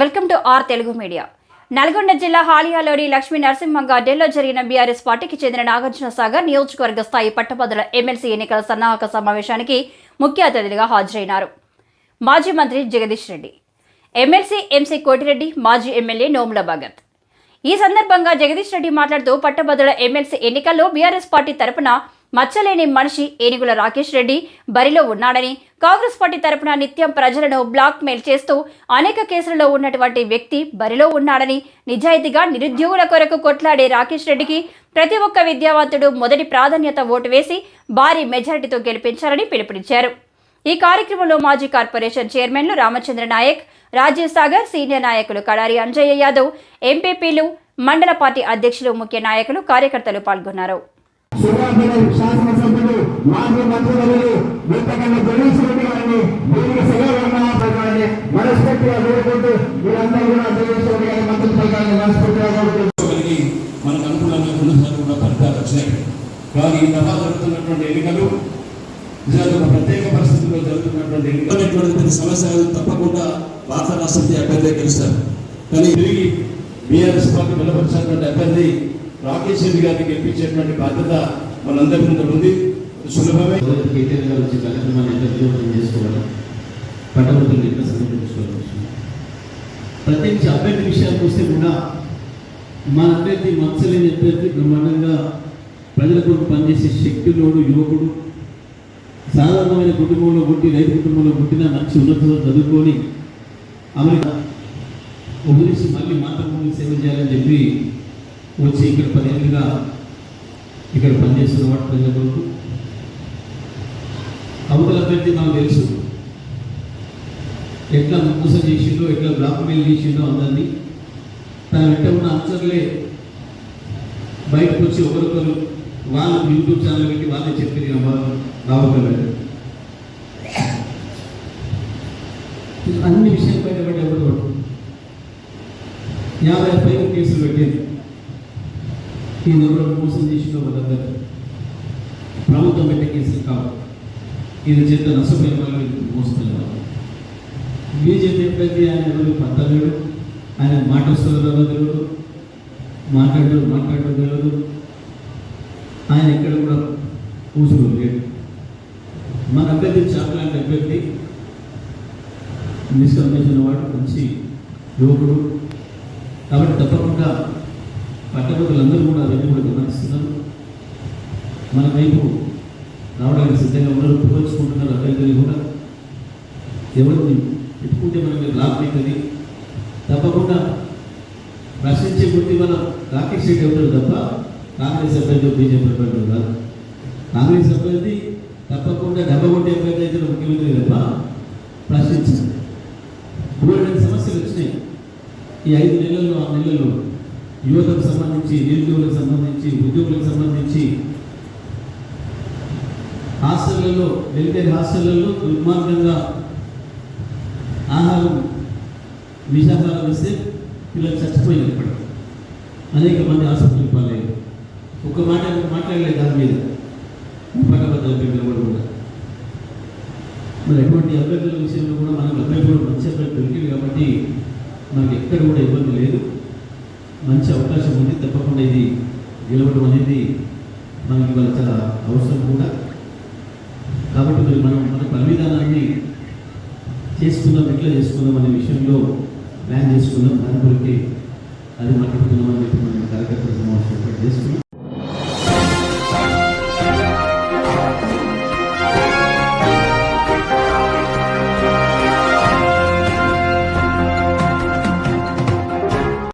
Welcome to our Telugu media. Nalgonda జిల్లా హాలియాలోని లక్ష్మీ నరసింహ గార్డెన్లో జరిగిన బీఆర్ఎస్ పార్టీకి చెందిన నాగార్జున సాగర్ నియోజకవర్గ స్థాయి పట్టభద్రుల ఎమ్మెల్సీ ఎన్నికల సన్నాహక సమావేశానికి ముఖ్య అతిథిగా హాజరైనారు. మాజీ మంత్రి జగదీష్ రెడ్డి ఎమ్మెల్సీ ఎంసీ కోటిరెడ్డి మాజీ ఎమ్మెల్యే నోముల భగత్. ఈ సందర్భంగా జగదీష్ రెడ్డి మాట్లాడుతూ పట్టభద్రుల ఎమ్మెల్సీ ఎన్నికల్లో బీఆర్ఎస్ పార్టీ తరపున మచ్చలేని మనిషి ఏనుగుల రాకేష్ రెడ్డి బరిలో ఉన్నాడని కాంగ్రెస్ పార్టీ తరపున నిత్యం ప్రజలను బ్లాక్ మెయిల్ చేస్తూ అనేక కేసులలో ఉన్నటువంటి వ్యక్తి బరిలో ఉన్నాడని నిజాయితీగా నిరుద్యోగుల కొరకు కొట్లాడే రాకేష్ రెడ్డికి ప్రతి ఒక్క విద్యావంతుడు మొదటి ప్రాధాన్యత ఓటు వేసి భారీ మెజారిటీతో గెలిపించాలని పిలుపునిచ్చారు. ఈ కార్యక్రమంలో మాజీ కార్పొరేషన్ చైర్మన్లు రామచంద్ర నాయక్ రాజీవ్ సాగర్ సీనియర్ నాయకులు కడారి అంజయ్య యాదవ్ ఎంపీపీలు మండల పార్టీ అధ్యక్షులు ముఖ్య నాయకులు కార్యకర్తలు పాల్గొన్నారు. సూర్యాపేట శాసనసభ్యులు మాజీ మంత్రివర్యులు వెంకన్న జగదీష్ రెడ్డి గారిని. దీనికి సెలవులని మనస్ఫూర్తిగా కోరుకుంటూ మీరందరూ కూడా జగదీష్ రెడ్డి గారి మంత్రి పథకాన్ని మనస్ఫూర్తిగా కోరుకుంటూ కలిగి మనకు అనుకూలంగా కొన్నిసార్లు కూడా ఫలితాలు కానీ ఈ దఫా జరుగుతున్నటువంటి ఎన్నికలు నిజంగా ఒక ప్రత్యేక పరిస్థితుల్లో జరుగుతున్నటువంటి ఎన్నికలు సమస్యలు తప్పకుండా భారత రాష్ట్రపతి అభ్యర్థి గెలుస్తారు. కానీ తిరిగి బీఆర్ఎస్ పార్టీ బలపరిచినటువంటి అభ్యర్థి రాకేష్ రెడ్డి గారిని గెలిపించేటువంటి బాధ్యత మనందరి ముందు ఉంది. సులభమే. కేటీఆర్ గారు వచ్చే కార్యక్రమాన్ని ఎంత విజయవంతం చేసుకోవాలి. పట్టభద్రులు ఎట్లా సమర్పించుకోవాలి ప్రత్యేకించి అభ్యర్థి విషయానికి వస్తే కూడా మా అభ్యర్థి మత్సలేని అభ్యర్థి బ్రహ్మాండంగా ప్రజల కొరకు పనిచేసే శక్తిలోడు యువకుడు సాధారణమైన కుటుంబంలో పుట్టి రైతు కుటుంబంలో పుట్టిన మంచి ఉన్నతలో చదువుకొని అమెరికా వదిలేసి మళ్ళీ మాతృభూమి సేవ చేయాలని చెప్పి వచ్చి ఇక్కడ పదేళ్ళుగా ఇక్కడ పనిచేస్తున్న వాటి ప్రజలకు అవతల అభ్యర్థి మనకు తెలుసు. ఎట్లా మోసం చేసిండో ఎట్లా బ్లాక్ మెయిల్ చేసిండో అందరినీ. తన వెంట ఉన్న అన్సర్లే బయటకు వచ్చి ఒకరొకరు వాళ్ళు యూట్యూబ్ ఛానల్ పెట్టి వాళ్ళే చెప్పింది రావగలరు అన్ని విషయాలు బయటపడి ఎవరు? యాభై పైన కేసులు పెట్టింది ఈయన ఎవరు మోసం చేసిన వాళ్ళందరూ ప్రభుత్వం పెట్టే కేసులు కావు. ఈయన చేత నష్టపోయిన వాళ్ళు. మోస్తున్నారు బీజేపీ ఎప్పుడైతే ఆయన ఎవరు పట్టలేడు ఆయన మాట వస్తుందో తెలియదు మాట్లాడదు మాట్లాడడం తెలియదు ఆయన ఎక్కడ కూడా కూసుడు లేడు. మన అభ్యర్థి చాపలాంటి అభ్యర్థి నిష్కర్మించిన వాడు మంచి యువకుడు. కాబట్టి తప్పకుండా పట్టభద్రులందరూ కూడా రెండు కూడా గమనిస్తున్నారు. మన వైపు రావడానికి సిద్ధంగా ఉన్నారు. పుచ్చుకుంటున్నారు అభ్యర్థులు కూడా ఎవరిని పెట్టుకుంటే మనకి లాభం అవుతుంది తప్పకుండా ప్రశ్నించే బుద్ధి మనం రాకేష్ రెడ్డి ఎవరు తప్ప కాంగ్రెస్ అభ్యర్థి బీజేపీ అభ్యర్థి కాదు. కాంగ్రెస్ అభ్యర్థి తప్పకుండా డెబ్బై డబ్బగొట్టే అభ్యర్థి అయితే ముఖ్యమంత్రి తప్ప ప్రశ్నించింది మూడు సమస్యలు వచ్చినాయి. ఈ ఐదు నెలల్లో ఆ నెలల్లో యువతకు సంబంధించి నిరుద్యోగులకు సంబంధించి ఉద్యోగులకు సంబంధించి హాస్టళ్ళలో వెల్ఫేర్ హాస్టళ్ళలో దుర్మార్గంగా ఆహారం విషాహారం వేస్తే పిల్లలు చచ్చిపోయినారు ఇప్పుడు అనేక మంది ఆసుపత్రికి పాలేదు ఒక మాట మాట్లాడలేదు దాని మీద. పట్టభద్ర అభ్యర్థులు కూడా కూడా. మరి ఎటువంటి అభ్యర్థుల విషయంలో కూడా మనకు అభ్యర్థులు మంచి అభ్యర్థులు దొరికింది కాబట్టి మనకి ఎక్కడ కూడా ఇబ్బంది లేదు. మంచి అవకాశం ఉంది. తప్పకుండా ఇది గెలవడం అనేది మనకి ఇవాళ చాలా అవసరం కూడా. కాబట్టి మరి మనం మన పని విధానాన్ని చేసుకుందాం ఎట్లా చేసుకుందాం అనే విషయంలో ప్లాన్ చేసుకుందాం. దాని గురించి అది మాట్లాడుకుందాం అని చెప్పి